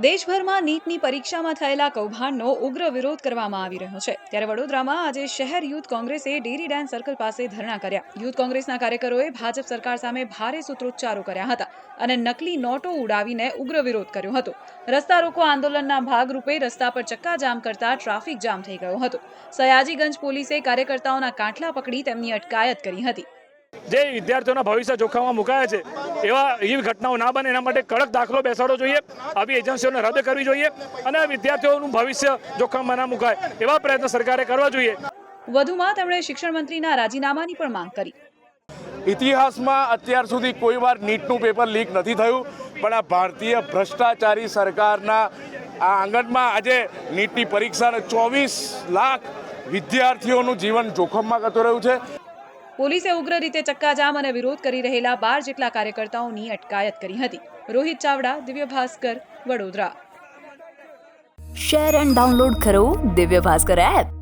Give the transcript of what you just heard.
દેશભરમાં નીટની પરીક્ષામાં થયેલા કૌભાંડનો ઉગ્ર વિરોધ કરવામાં આવી રહ્યો છે. ત્યારે વડોદરામાં આજે શહેર યુથ કોંગ્રેસે ડેરી ડેન સર્કલ પાસે ધરણા કર્યા. યુથ કોંગ્રેસના કાર્યકરોએ ભાજપ સરકાર સામે ભારે સૂત્રોચ્ચારો કર્યા હતા અને નકલી નોટો ઉડાવીને ઉગ્ર વિરોધ કર્યો હતો. રસ્તા રોકો આંદોલનના ભાગરૂપે રસ્તા પર ચક્કાજામ કરતા ટ્રાફિક જામ થઈ ગયો હતો. સયાજીગંજ પોલીસે કાર્યકર્તાઓના કાંઠલા પકડી તેમની અટકાયત કરી હતી. જે વિદ્યાર્થીઓના ભવિષ્ય જોખમમાં મુકાયા છે એવા એવી ઘટનાઓ ના બને એના માટે કડક દાખલો બેસાડવો જોઈએ આવી એજન્સીઓને રદ કરવી જોઈએ અને વિદ્યાર્થીઓનું ભવિષ્ય જોખમમાં ના મુકાય એવા પ્રયત્ન સરકારે કરવા જોઈએ. વધુમાં તેમણે શિક્ષણ મંત્રીના રાજીનામાની પણ માંગ કરી. ઇતિહાસમાં અત્યાર સુધી કોઈ વાર નીટનું પેપર લીક નથી થયું પણ આ ભારતીય ભ્રષ્ટાચારી સરકારના આ આંગણમાં આજે નીટની પરીક્ષાને ચોવીસ લાખ વિદ્યાર્થીઓનું જીવન જોખમમાં જતું રહ્યું છે. પોલીસે ઉગ્ર રીતે ચક્કાજામ અને વિરોધ કરી રહેલા બાર જેટલા કાર્યકર્તાઓની અટકાયત કરી હતી. Rohit Chavda Divya Bhaskar Vadodara. Share and download કરો દિવ્ય ભાસ્કર એપ